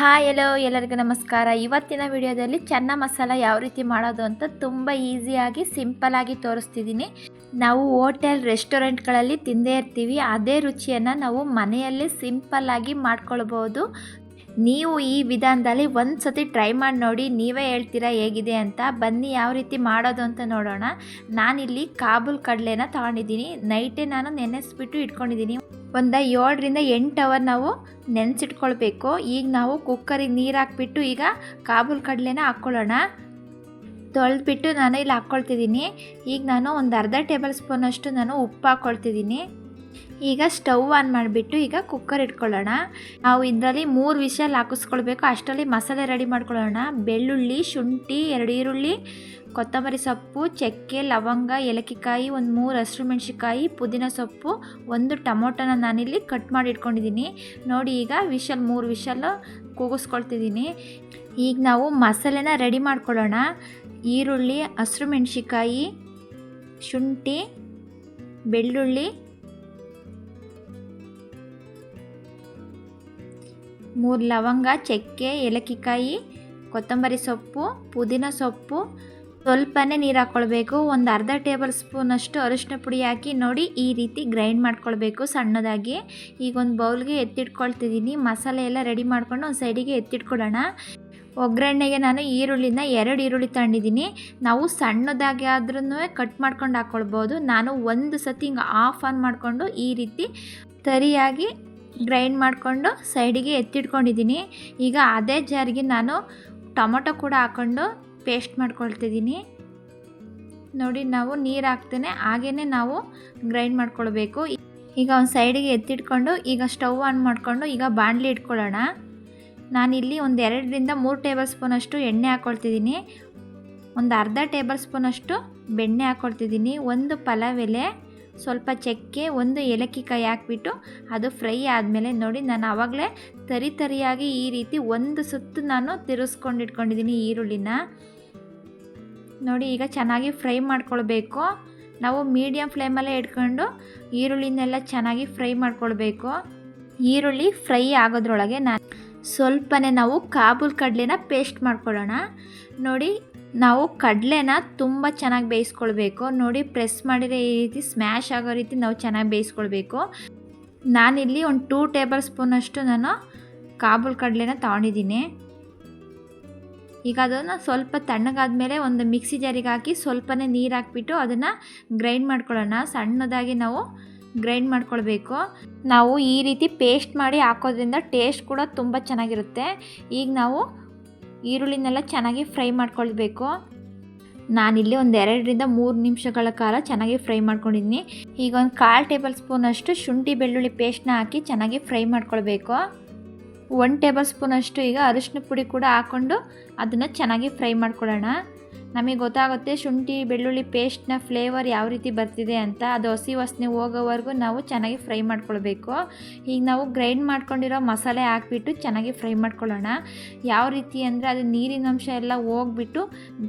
Hi ಎಲ್ಲೋ ಎಲ್ಲರಿಗೂ ನಮಸ್ಕಾರ. ಇವತ್ತಿನ ವಿಡಿಯೋದಲ್ಲಿ ಚೆನ್ನ ಮಸಾಲ ಯಾವ ರೀತಿ ಮಾಡೋದು ಅಂತ ತುಂಬ ಈಸಿಯಾಗಿ ಸಿಂಪಲ್ಲಾಗಿ ತೋರಿಸ್ತಿದ್ದೀನಿ. ನಾವು ಹೋಟೆಲ್ ರೆಸ್ಟೋರೆಂಟ್ಗಳಲ್ಲಿ ತಿಂದೇ ಇರ್ತೀವಿ. ಅದೇ ರುಚಿಯನ್ನು ನಾವು ಮನೆಯಲ್ಲೇ ಸಿಂಪಲ್ಲಾಗಿ ಮಾಡ್ಕೊಳ್ಬೋದು. ನೀವು ಈ ವಿಧಾನದಲ್ಲಿ ಒಂದು ಸತಿ ಟ್ರೈ ಮಾಡಿ ನೋಡಿ, ನೀವೇ ಹೇಳ್ತೀರಾ ಹೇಗಿದೆ ಅಂತ. ಬನ್ನಿ ಯಾವ ರೀತಿ ಮಾಡೋದು ಅಂತ ನೋಡೋಣ. ನಾನಿಲ್ಲಿ ಕಾಬೂಲ್ ಕಡಲೆನ ತೊಗೊಂಡಿದ್ದೀನಿ. ನೈಟೇ ನಾನು ನೆನೆಸ್ಬಿಟ್ಟು ಇಟ್ಕೊಂಡಿದ್ದೀನಿ. ಒಂದು ಏಳರಿಂದ ಎಂಟು ಅವರ್ ನಾವು ನೆನೆಸಿಟ್ಕೊಳ್ಬೇಕು. ಈಗ ನಾವು ಕುಕ್ಕರಿಗೆ ನೀರು ಹಾಕ್ಬಿಟ್ಟು ಈಗ ಕಾಬೂಲ್ ಕಡಲೆನ ಹಾಕ್ಕೊಳ್ಳೋಣ. ತೊಳೆದ್ಬಿಟ್ಟು ನಾನು ಇಲ್ಲಿ ಹಾಕ್ಕೊಳ್ತಿದ್ದೀನಿ ಈಗ ನಾನು ಒಂದು ಅರ್ಧ ಟೇಬಲ್ ಸ್ಪೂನಷ್ಟು ನಾನು ಉಪ್ಪು ಹಾಕ್ಕೊಳ್ತಿದ್ದೀನಿ ಈಗ ಸ್ಟವ್ ಆನ್ ಮಾಡಿಬಿಟ್ಟು ಈಗ ಕುಕ್ಕರ್ ಇಟ್ಕೊಳ್ಳೋಣ. ನಾವು ಇದರಲ್ಲಿ ಮೂರು ವಿಷಲ್ ಹಾಕಿಸ್ಕೊಳ್ಬೇಕು. ಅಷ್ಟರಲ್ಲಿ ಮಸಾಲೆ ರೆಡಿ ಮಾಡ್ಕೊಳ್ಳೋಣ. ಬೆಳ್ಳುಳ್ಳಿ, ಶುಂಠಿ, ಎರಡು ಈರುಳ್ಳಿ, ಕೊತ್ತಂಬರಿ ಸೊಪ್ಪು, ಚಕ್ಕೆ, ಲವಂಗ, ಏಲಕ್ಕಿಕಾಯಿ, ಒಂದು ಮೂರು ಹಸಿರು ಮೆಣಸಿಕಾಯಿ ಪುದೀನ ಸೊಪ್ಪು, ಒಂದು ಟೊಮೊಟೊನ ನಾನಿಲ್ಲಿ ಕಟ್ ಮಾಡಿ ಇಟ್ಕೊಂಡಿದ್ದೀನಿ. ನೋಡಿ ಈಗ ವಿಷಲ್ ಮೂರು ವಿಷಲ್ ಕೂಗಿಸ್ಕೊಳ್ತಿದ್ದೀನಿ. ಈಗ ನಾವು ಮಸಾಲೆನ ರೆಡಿ ಮಾಡ್ಕೊಳ್ಳೋಣ. ಈರುಳ್ಳಿ, ಹಸಿರು ಮೆಣಸಿಕಾಯಿ ಶುಂಠಿ, ಬೆಳ್ಳುಳ್ಳಿ ಮೂರು ಲವಂಗ, ಚಕ್ಕೆ, ಏಲಕ್ಕಿಕಾಯಿ, ಕೊತ್ತಂಬರಿ ಸೊಪ್ಪು, ಪುದೀನ ಸೊಪ್ಪು. ಸ್ವಲ್ಪನೇ ನೀರು ಹಾಕ್ಕೊಳ್ಬೇಕು ಒಂದು ಅರ್ಧ ಟೇಬಲ್ ಸ್ಪೂನಷ್ಟು ಅರಿಶಿನ ಪುಡಿ ಹಾಕಿ ನೋಡಿ ಈ ರೀತಿ ಗ್ರೈಂಡ್ ಮಾಡ್ಕೊಳ್ಬೇಕು ಸಣ್ಣದಾಗಿ. ಈಗ ಒಂದು ಬೌಲ್ಗೆ ಎತ್ತಿಟ್ಕೊಳ್ತಿದ್ದೀನಿ ಮಸಾಲೆ ಎಲ್ಲ ರೆಡಿ ಮಾಡ್ಕೊಂಡು ಒಂದು ಸೈಡಿಗೆ ಎತ್ತಿಟ್ಕೊಡೋಣ. ಒಗ್ಗರಣೆಗೆ ನಾನು ಈರುಳ್ಳಿನ ಎರಡು ಈರುಳ್ಳಿ ತಗೊಂಡಿದ್ದೀನಿ ನಾವು ಸಣ್ಣದಾಗಿ ಆದ್ರೂ ಕಟ್ ಮಾಡ್ಕೊಂಡು ಹಾಕ್ಕೊಳ್ಬೋದು ನಾನು ಒಂದು ಸತಿ ಹಿಂಗೆ ಆಫ್ ಆನ್ ಮಾಡಿಕೊಂಡು ಈ ರೀತಿ ತರಿಯಾಗಿ ಗ್ರೈಂಡ್ ಮಾಡಿಕೊಂಡು ಸೈಡಿಗೆ ಎತ್ತಿಟ್ಕೊಂಡಿದ್ದೀನಿ. ಈಗ ಅದೇ ಜಾರಿಗೆ ನಾನು ಟೊಮೊಟೊ ಕೂಡ ಹಾಕ್ಕೊಂಡು ಪೇಸ್ಟ್ ಮಾಡ್ಕೊಳ್ತಿದ್ದೀನಿ. ನೋಡಿ, ನಾವು ನೀರು ಹಾಕ್ತೇನೆ. ಹಾಗೇ ನಾವು ಗ್ರೈಂಡ್ ಮಾಡ್ಕೊಳ್ಬೇಕು. ಈಗ ಒಂದು ಸೈಡಿಗೆ ಎತ್ತಿಟ್ಕೊಂಡು ಈಗ ಸ್ಟವ್ ಆನ್ ಮಾಡಿಕೊಂಡು ಈಗ ಬಾಣಲಿ ಇಟ್ಕೊಳ್ಳೋಣ. ನಾನಿಲ್ಲಿ ಒಂದು ಎರಡರಿಂದ ಮೂರು ಟೇಬಲ್ ಸ್ಪೂನಷ್ಟು ಎಣ್ಣೆ ಹಾಕ್ಕೊಳ್ತಿದ್ದೀನಿ ಒಂದು ಅರ್ಧ ಟೇಬಲ್ ಸ್ಪೂನಷ್ಟು ಬೆಣ್ಣೆ ಹಾಕ್ಕೊಳ್ತಿದ್ದೀನಿ ಒಂದು ಪಲಾವ್ ಎಲೆ ಸ್ವಲ್ಪ ಚಕ್ಕೆ ಒಂದು ಏಲಕ್ಕಿ ಏಲಕ್ಕಿಕಾಯಿ ಹಾಕ್ಬಿಟ್ಟು ಅದು ಫ್ರೈ ಆದಮೇಲೆ ನೋಡಿ ನಾನು ಆವಾಗಲೇ ತರಿ ತರಿಯಾಗಿ ಈ ರೀತಿ ಒಂದು ಸುತ್ತು ನಾನು ತಿರುಸ್ಕೊಂಡು ಇಟ್ಕೊಂಡಿದ್ದೀನಿ ಈರುಳ್ಳಿನ. ನೋಡಿ ಈಗ ಚೆನ್ನಾಗಿ ಫ್ರೈ ಮಾಡ್ಕೊಳ್ಬೇಕು. ನಾವು ಮೀಡಿಯಮ್ ಫ್ಲೇಮಲ್ಲೇ ಇಟ್ಕೊಂಡು ಈರುಳ್ಳಿನೆಲ್ಲ ಚೆನ್ನಾಗಿ ಫ್ರೈ ಮಾಡ್ಕೊಳ್ಬೇಕು. ಈರುಳ್ಳಿ ಫ್ರೈ ಆಗೋದ್ರೊಳಗೆ ನಾನು ಸ್ವಲ್ಪನೇ ನಾವು ಕಾಬೂಲ್ ಕಡಲೆನ ಪೇಸ್ಟ್ ಮಾಡ್ಕೊಳ್ಳೋಣ. ನೋಡಿ ನಾವು ಕಡಲೆನ ತುಂಬ ಚೆನ್ನಾಗಿ ಬೇಯಿಸ್ಕೊಳ್ಬೇಕು. ನೋಡಿ, ಪ್ರೆಸ್ ಮಾಡಿದರೆ ಈ ರೀತಿ ಸ್ಮ್ಯಾಶ್ ಆಗೋ ರೀತಿ ನಾವು ಚೆನ್ನಾಗಿ ಬೇಯಿಸ್ಕೊಳ್ಬೇಕು. ನಾನಿಲ್ಲಿ ಒಂದು ಟೂ ಟೇಬಲ್ ಸ್ಪೂನಷ್ಟು ನಾನು ಕಾಬೂಲ್ ಕಡಲೆನ ತೊಗೊಂಡಿದ್ದೀನಿ. ಈಗ ಅದನ್ನು ಸ್ವಲ್ಪ ತಣ್ಣಗಾದ್ಮೇಲೆ ಒಂದು ಮಿಕ್ಸಿ ಜಾರಿಗೆ ಹಾಕಿ ಸ್ವಲ್ಪನೇ ನೀರು ಹಾಕ್ಬಿಟ್ಟು ಅದನ್ನು ಗ್ರೈಂಡ್ ಮಾಡ್ಕೊಳ್ಳೋಣ. ಸಣ್ಣದಾಗಿ ನಾವು ಗ್ರೈಂಡ್ ಮಾಡ್ಕೊಳ್ಬೇಕು. ನಾವು ಈ ರೀತಿ ಪೇಸ್ಟ್ ಮಾಡಿ ಹಾಕೋದ್ರಿಂದ ಟೇಸ್ಟ್ ಕೂಡ ತುಂಬ ಚೆನ್ನಾಗಿರುತ್ತೆ. ಈಗ ನಾವು ಈರುಳ್ಳಿನೆಲ್ಲ ಚೆನ್ನಾಗಿ ಫ್ರೈ ಮಾಡ್ಕೊಳ್ಬೇಕು. ನಾನಿಲ್ಲಿ ಒಂದು ಎರಡರಿಂದ ಮೂರು ನಿಮಿಷಗಳ ಕಾಲ ಚೆನ್ನಾಗಿ ಫ್ರೈ ಮಾಡ್ಕೊಂಡಿದ್ದೀನಿ ಈಗ ಒಂದು ಕಾಲು ಟೇಬಲ್ ಸ್ಪೂನಷ್ಟು ಶುಂಠಿ ಬೆಳ್ಳುಳ್ಳಿ ಪೇಸ್ಟ್ನ ಹಾಕಿ ಚೆನ್ನಾಗಿ ಫ್ರೈ ಮಾಡ್ಕೊಳ್ಬೇಕು. ಒನ್ ಟೇಬಲ್ ಸ್ಪೂನಷ್ಟು ಈಗ ಅರಿಶಿನ ಪುಡಿ ಕೂಡ ಹಾಕ್ಕೊಂಡು ಅದನ್ನು ಚೆನ್ನಾಗಿ ಫ್ರೈ ಮಾಡ್ಕೊಳ್ಳೋಣ ನಮಗೆ ಗೊತ್ತಾಗುತ್ತೆ ಶುಂಠಿ, ಬೆಳ್ಳುಳ್ಳಿ ಪೇಸ್ಟ್ನ ಫ್ಲೇವರ್ ಯಾವ ರೀತಿ ಬರ್ತಿದೆ ಅಂತ. ಅದು ಹಸಿ ವಾಸನೆ ಹೋಗೋವರೆಗೂ ನಾವು ಚೆನ್ನಾಗಿ ಫ್ರೈ ಮಾಡ್ಕೊಳ್ಬೇಕು. ಈಗ ನಾವು ಗ್ರೈಂಡ್ ಮಾಡ್ಕೊಂಡಿರೋ ಮಸಾಲೆ ಹಾಕ್ಬಿಟ್ಟು ಚೆನ್ನಾಗಿ ಫ್ರೈ ಮಾಡ್ಕೊಳ್ಳೋಣ. ಯಾವ ರೀತಿ ಅಂದರೆ ಅದು ನೀರಿನ ಅಂಶ ಎಲ್ಲ ಹೋಗ್ಬಿಟ್ಟು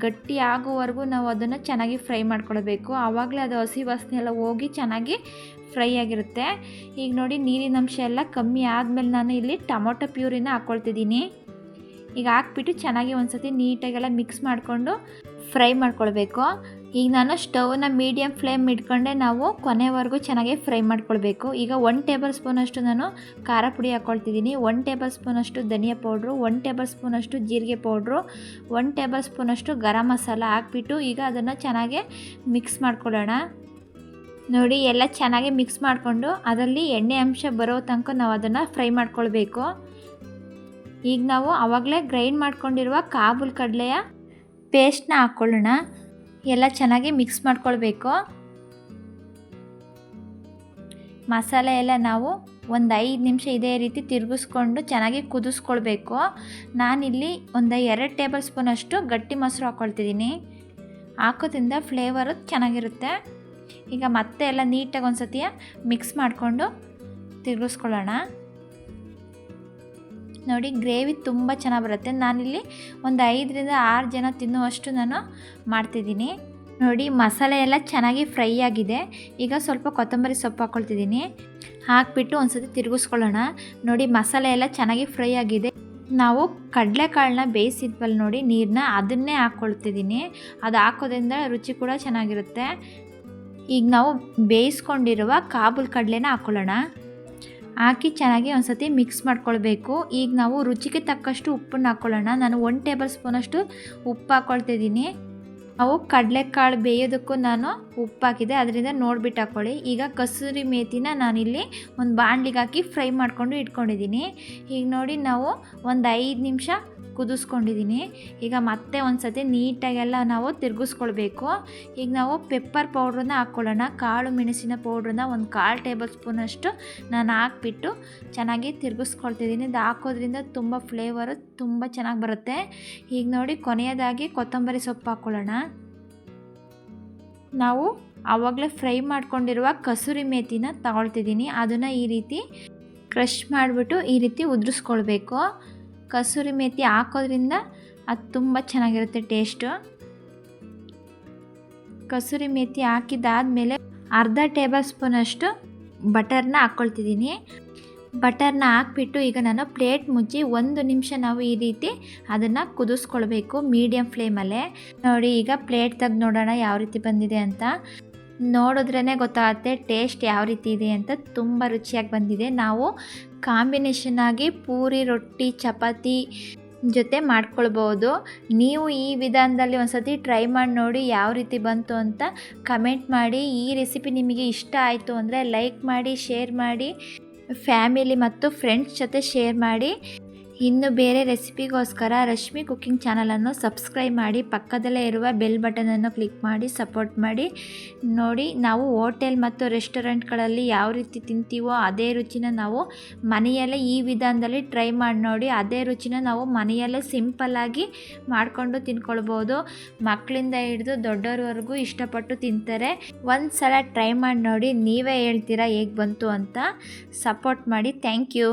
ಗಟ್ಟಿ ಆಗೋವರೆಗೂ ನಾವು ಅದನ್ನು ಚೆನ್ನಾಗಿ ಫ್ರೈ ಮಾಡ್ಕೊಳ್ಬೇಕು. ಆವಾಗಲೇ ಅದು ಹಸಿ ವಾಸನೆ ಎಲ್ಲ ಹೋಗಿ ಚೆನ್ನಾಗಿ ಫ್ರೈ ಆಗಿರುತ್ತೆ. ಈಗ ನೋಡಿ ನೀರಿನ ಅಂಶ ಎಲ್ಲ ಕಮ್ಮಿ ಆದಮೇಲೆ ನಾನು ಇಲ್ಲಿ ಟೊಮೊಟೊ ಪ್ಯೂರಿನ ಹಾಕ್ಕೊಳ್ತಿದ್ದೀನಿ ಈಗ ಹಾಕ್ಬಿಟ್ಟು ಚೆನ್ನಾಗಿ ಒಂದು ಸತಿ ನೀಟಾಗೆಲ್ಲ ಮಿಕ್ಸ್ ಮಾಡಿಕೊಂಡು ಫ್ರೈ ಮಾಡ್ಕೊಳ್ಬೇಕು. ಈಗ ನಾನು ಸ್ಟವ್ನ ಮೀಡಿಯಮ್ ಫ್ಲೇಮ್ ಇಟ್ಕೊಂಡೆ ನಾವು ಕೊನೆವರೆಗೂ ಚೆನ್ನಾಗಿ ಫ್ರೈ ಮಾಡ್ಕೊಳ್ಬೇಕು. ಈಗ ಒನ್ ಟೇಬಲ್ ಸ್ಪೂನಷ್ಟು ನಾನು ಖಾರ ಪುಡಿ ಹಾಕ್ಕೊಳ್ತಿದ್ದೀನಿ ಒನ್ ಟೇಬಲ್ ಸ್ಪೂನಷ್ಟು ಧನಿಯಾ ಪೌಡ್ರು, ಒನ್ ಟೇಬಲ್ ಸ್ಪೂನಷ್ಟು ಜೀರಿಗೆ ಪೌಡ್ರು, ಒನ್ ಟೇಬಲ್ ಸ್ಪೂನಷ್ಟು ಗರಂ ಮಸಾಲ ಹಾಕ್ಬಿಟ್ಟು ಈಗ ಅದನ್ನು ಚೆನ್ನಾಗಿ ಮಿಕ್ಸ್ ಮಾಡ್ಕೊಳ್ಳೋಣ. ನೋಡಿ, ಎಲ್ಲ ಚೆನ್ನಾಗಿ ಮಿಕ್ಸ್ ಮಾಡಿಕೊಂಡು ಅದರಲ್ಲಿ ಎಣ್ಣೆ ಅಂಶ ಬರೋ ತನಕ ನಾವು ಅದನ್ನು ಫ್ರೈ ಮಾಡ್ಕೊಳ್ಬೇಕು. ಈಗ ನಾವು ಆವಾಗಲೇ ಗ್ರೈಂಡ್ ಮಾಡ್ಕೊಂಡಿರುವ ಕಾಬೂಲ್ ಕಡಲೆಯ ಪೇಸ್ಟ್ನ ಹಾಕ್ಕೊಳ್ಳೋಣ ಎಲ್ಲ ಚೆನ್ನಾಗಿ ಮಿಕ್ಸ್ ಮಾಡ್ಕೊಳ್ಬೇಕು. ಮಸಾಲೆ ಎಲ್ಲ ನಾವು ಒಂದು ಐದು ನಿಮಿಷ ಇದೇ ರೀತಿ ತಿರುಗಿಸ್ಕೊಂಡು ಚೆನ್ನಾಗಿ ಕುದಿಸ್ಕೊಳ್ಬೇಕು. ನಾನಿಲ್ಲಿ ಒಂದು ಎರಡು ಟೇಬಲ್ ಸ್ಪೂನಷ್ಟು ಗಟ್ಟಿ ಮೊಸರು ಹಾಕ್ಕೊಳ್ತಿದ್ದೀನಿ ಹಾಕೋದ್ರಿಂದ ಫ್ಲೇವರು ಚೆನ್ನಾಗಿರುತ್ತೆ. ಈಗ ಮತ್ತೆ ಎಲ್ಲ ನೀಟಾಗಿ ಒಂದು ಸತಿಯ ಮಿಕ್ಸ್ ಮಾಡಿಕೊಂಡು ತಿರುಗಿಸ್ಕೊಳ್ಳೋಣ. ನೋಡಿ, ಗ್ರೇವಿ ತುಂಬ ಚೆನ್ನಾಗಿ ಬರುತ್ತೆ. ನಾನಿಲ್ಲಿ ಒಂದು ಐದರಿಂದ ಆರು ಜನ ತಿನ್ನುವಷ್ಟು ನಾನು ಮಾಡ್ತಿದ್ದೀನಿ. ನೋಡಿ, ಮಸಾಲೆ ಎಲ್ಲ ಚೆನ್ನಾಗಿ ಫ್ರೈ ಆಗಿದೆ. ಈಗ ಸ್ವಲ್ಪ ಕೊತ್ತಂಬರಿ ಸೊಪ್ಪು ಹಾಕ್ಕೊಳ್ತಿದ್ದೀನಿ ಹಾಕ್ಬಿಟ್ಟು ಒಂದು ಸತಿ ತಿರುಗಿಸ್ಕೊಳ್ಳೋಣ. ನೋಡಿ, ಮಸಾಲೆ ಎಲ್ಲ ಚೆನ್ನಾಗಿ ಫ್ರೈ ಆಗಿದೆ. ನಾವು ಕಡಲೆಕಾಳನ್ನ ಬೇಯಿಸಿದ್ವಲ್ಲ ನೋಡಿ ನೀರನ್ನ ಅದನ್ನೇ ಹಾಕ್ಕೊಳ್ತಿದ್ದೀನಿ ಅದು ಹಾಕೋದ್ರಿಂದ ರುಚಿ ಕೂಡ ಚೆನ್ನಾಗಿರುತ್ತೆ. ಈಗ ನಾವು ಬೇಯಿಸ್ಕೊಂಡಿರುವ ಕಾಬೂಲ್ ಕಡಲೆನ ಹಾಕ್ಕೊಳ್ಳೋಣ ಹಾಕಿ ಚೆನ್ನಾಗಿ ಒಂದ್ಸತಿ ಮಿಕ್ಸ್ ಮಾಡ್ಕೊಳ್ಬೇಕು. ಈಗ ನಾವು ರುಚಿಗೆ ತಕ್ಕಷ್ಟು ಉಪ್ಪನ್ನು ಹಾಕ್ಕೊಳ್ಳೋಣ ನಾನು ಒನ್ ಟೇಬಲ್ ಸ್ಪೂನಷ್ಟು ಉಪ್ಪು ಹಾಕ್ಕೊಳ್ತಿದ್ದೀನಿ ನಾವು ಕಡಲೆಕಾಳು ಬೇಯೋದಕ್ಕೂ ನಾನು ಉಪ್ಪು ಹಾಕಿದೆ ಅದರಿಂದ ನೋಡ್ಬಿಟ್ಟು ಹಾಕ್ಕೊಳ್ಳಿ ಈಗ ಕಸೂರಿ ಮೇಥಿನ ನಾನಿಲ್ಲಿ ಒಂದು ಬಾಣಲಿಗೆ ಹಾಕಿ ಫ್ರೈ ಮಾಡಿಕೊಂಡು ಇಟ್ಕೊಂಡಿದ್ದೀನಿ. ಈಗ ನೋಡಿ ನಾವು ಒಂದು ಐದು ನಿಮಿಷ ಕುದಿಸ್ಕೊಂಡಿದ್ದೀನಿ. ಈಗ ಮತ್ತೆ ಒಂದು ಸತಿ ನೀಟಾಗೆಲ್ಲ ನಾವು ತಿರುಗಿಸ್ಕೊಳ್ಬೇಕು. ಈಗ ನಾವು ಪೆಪ್ಪರ್ ಪೌಡ್ರನ್ನ ಹಾಕ್ಕೊಳ್ಳೋಣ. ಕಾಳು ಮೆಣಸಿನ ಪೌಡ್ರನ್ನ ಒಂದು ಕಾಲು ಟೇಬಲ್ ಸ್ಪೂನಷ್ಟು ನಾನು ಹಾಕ್ಬಿಟ್ಟು ಚೆನ್ನಾಗಿ ತಿರುಗಿಸ್ಕೊಳ್ತಿದ್ದೀನಿ. ಇದು ಹಾಕೋದ್ರಿಂದ ತುಂಬ ಫ್ಲೇವರು ತುಂಬ ಚೆನ್ನಾಗಿ ಬರುತ್ತೆ. ಈಗ ನೋಡಿ ಕೊನೆಯದಾಗಿ ಕೊತ್ತಂಬರಿ ಸೊಪ್ಪು ಹಾಕ್ಕೊಳ್ಳೋಣ ನಾವು ಆವಾಗಲೇ ಫ್ರೈ ಮಾಡ್ಕೊಂಡಿರುವ ಕಸೂರಿ ಮೇಥಿನ ತಗೊಳ್ತಿದ್ದೀನಿ. ಅದನ್ನು ಈ ರೀತಿ ಕ್ರಷ್ ಮಾಡಿಬಿಟ್ಟು ಈ ರೀತಿ ಉದುರಿಸ್ಕೊಳ್ಬೇಕು. ಕಸೂರಿ ಮೇತಿ ಹಾಕೋದ್ರಿಂದ ಅದು ತುಂಬ ಚೆನ್ನಾಗಿರುತ್ತೆ ಟೇಸ್ಟು. ಕಸೂರಿ ಮೇಥಿ ಹಾಕಿದ್ದಾದಮೇಲೆ ಅರ್ಧ ಟೇಬಲ್ ಸ್ಪೂನಷ್ಟು ಬಟರ್ನ ಹಾಕ್ಕೊಳ್ತಿದ್ದೀನಿ ಬಟರ್ನ ಹಾಕ್ಬಿಟ್ಟು ಈಗ ನಾನು ಪ್ಲೇಟ್ ಮುಚ್ಚಿ ಒಂದು ನಿಮಿಷ ನಾವು ಈ ರೀತಿ ಅದನ್ನು ಕುದಿಸ್ಕೊಳ್ಬೇಕು ಮೀಡಿಯಮ್ ಫ್ಲೇಮಲ್ಲೇ. ನೋಡಿ, ಈಗ ಪ್ಲೇಟ್ ತೆಗೆದು ನೋಡೋಣ ಯಾವ ರೀತಿ ಬಂದಿದೆ ಅಂತ. ನೋಡಿದ್ರೇ ಗೊತ್ತಾಗುತ್ತೆ ಟೇಸ್ಟ್ ಯಾವ ರೀತಿ ಇದೆ ಅಂತ ತುಂಬ ರುಚಿಯಾಗಿ ಬಂದಿದೆ. ನಾವು ಕಾಂಬಿನೇಷನ್ ಆಗಿ ಪೂರಿ, ರೊಟ್ಟಿ, ಚಪಾತಿ ಜೊತೆ ಮಾಡ್ಕೊಳ್ಬೋದು. ನೀವು ಈ ವಿಧಾನದಲ್ಲಿ ಒಂದ್ಸತಿ ಟ್ರೈ ಮಾಡಿ ನೋಡಿ ಯಾವ ರೀತಿ ಬಂತು ಅಂತ ಕಮೆಂಟ್ ಮಾಡಿ. ಈ ರೆಸಿಪಿ ನಿಮಗೆ ಇಷ್ಟ ಆಯಿತು ಅಂದರೆ ಲೈಕ್ ಮಾಡಿ, ಶೇರ್ ಮಾಡಿ. ಫ್ಯಾಮಿಲಿ ಮತ್ತು ಫ್ರೆಂಡ್ಸ್ ಜೊತೆ ಶೇರ್ ಮಾಡಿ ಇನ್ನು ಬೇರೆ ರೆಸಿಪಿಗೋಸ್ಕರ ರಶ್ಮಿ ಕುಕ್ಕಿಂಗ್ ಚಾನಲನ್ನು ಸಬ್ಸ್ಕ್ರೈಬ್ ಮಾಡಿ, ಪಕ್ಕದಲ್ಲೇ ಇರುವ ಬೆಲ್ ಬಟನನ್ನು ಕ್ಲಿಕ್ ಮಾಡಿ, ಸಪೋರ್ಟ್ ಮಾಡಿ. ನೋಡಿ, ನಾವು ಹೋಟೆಲ್ ಮತ್ತು ರೆಸ್ಟೋರೆಂಟ್ಗಳಲ್ಲಿ ಯಾವ ರೀತಿ ತಿಂತೀವೋ ಅದೇ ರುಚಿನ ನಾವು ಮನೆಯಲ್ಲೇ ಈ ವಿಧಾನದಲ್ಲಿ ಟ್ರೈ ಮಾಡಿ ನೋಡಿ. ಅದೇ ರುಚಿನ ನಾವು ಮನೆಯಲ್ಲೇ ಸಿಂಪಲ್ಲಾಗಿ ಮಾಡಿಕೊಂಡು ತಿನ್ಕೊಳ್ಬೋದು. ಮಕ್ಕಳಿಂದ ಹಿಡಿದು ದೊಡ್ಡವ್ರವರೆಗೂ ಇಷ್ಟಪಟ್ಟು ತಿಂತಾರೆ. ಒಂದು ಸಲ ಟ್ರೈ ಮಾಡಿ ನೋಡಿ, ನೀವೇ ಹೇಳ್ತೀರಾ ಹೇಗೆ ಬಂತು ಅಂತ ಸಪೋರ್ಟ್ ಮಾಡಿ. Thank you.